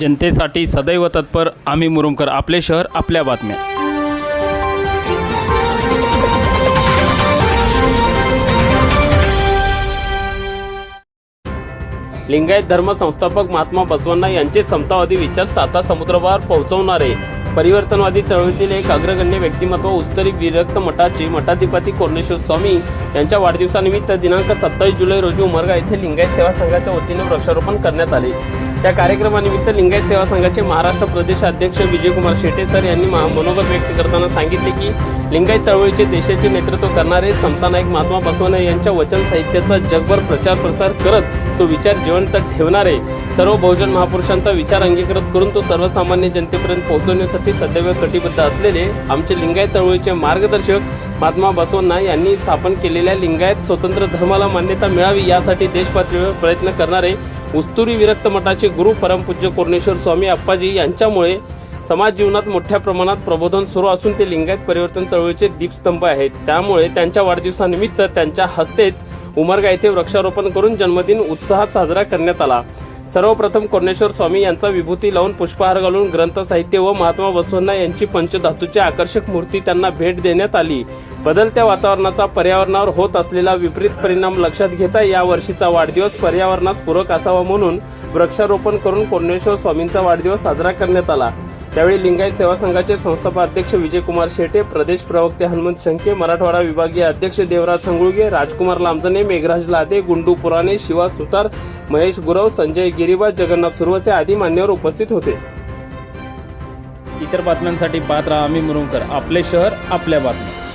जनतेसाठी सदैव तत्पर आम्ही मुरुमकर आपले शहर आपल्या बातम्या. लिंगायत धर्म संस्थापक महात्मा बसवण्णा यांचे समतावादी विचार साता समुद्रावर पोहोचवणारे. परिवर्तनवादी चळवळीतील एक अग्रगण्य व्यक्तिमत्व उत्तरी विरक्त मठाचे मठाधिपती कोरणेश्वर स्वामी यांच्या वाढदिवसानिमित्त दिनांक सत्तावीस जुलै रोजी उमरगा येथे लिंगायत सेवा संघाच्या वतीने वृक्षारोपण करण्यात आले. त्या कार्यक्रमानिमित्त लिंगायत सेवा संघाचे महाराष्ट्र प्रदेश अध्यक्ष विजयकुमार शेटे सर यांनी मनोगत व्यक्त करताना सांगितले की लिंगायत चळवळीचे देशाचे नेतृत्व करणारे समतानायक महात्मा बसवणे यांच्या वचन साहित्याचा जगभर प्रचार प्रसार करत तो विचार जिवंत ठेवणारे सर्व बहुजन महापुरुषांचा विचार अंगीकृत करून तो सर्वसामान्य जनतेपर्यंत पोहोचवण्यासाठी सदैव कटिबद्ध असलेले आमचे लिंगायत चळवळीचे मार्गदर्शक महात्मा बसवण्णा यांनी स्थापन केलेल्या लिंगायत स्वतंत्र धर्माला मान्यता मिळावी यासाठी देशपातळीवर प्रयत्न करणारे उस्तुरी विरक्त मठाचे गुरु परमपूज्य कोरणेश्वर स्वामी अप्पाजी यांच्यामुळे समाज जीवनात मोठ्या प्रमाणात प्रबोधन सुरू असून ते लिंगायत परिवर्तन चळवळीचे दीपस्तंभ आहेत. त्यामुळे त्यांच्या वाढदिवसानिमित्त त्यांच्या हस्तेच उमरगा येथे वृक्षारोपण करून जन्मदिन उत्साहात साजरा करण्यात आला. सर्वप्रथम कोरणेश्वर स्वामी यांचा विभूती लावून पुष्पहार घालून ग्रंथ साहित्य व महात्मा बसवण्णा यांची पंचधातूची आकर्षक मूर्ती त्यांना भेट देण्यात आली. बदलत्या वातावरणाचा पर्यावरणावर होत असलेला विपरीत परिणाम लक्षात घेता या वर्षीचा वाढदिवस पर्यावरणास पूरक असावा म्हणून वृक्षारोपण करून कोरणेश्वर स्वामींचा वाढदिवस साजरा करण्यात आला. त्यावेळी लिंगायत सेवा संघाचे संस्थापक अध्यक्ष विजयकुमार शेटे प्रदेश प्रवक्ते हनुमंत शंके मराठवाडा विभागीय अध्यक्ष देवराज संगुळगे राजकुमार लांबजने मेघराज लादे गुंडू पुराणे शिवा सुतार महेश गुरव संजय गिरीबा जगन्नाथ सुरवसे आदी मान्यवर उपस्थित होते. इतर बातम्यांसाठी पाहत राहा आम्ही मुरुंकर आपले शहर आपल्या बातम्या.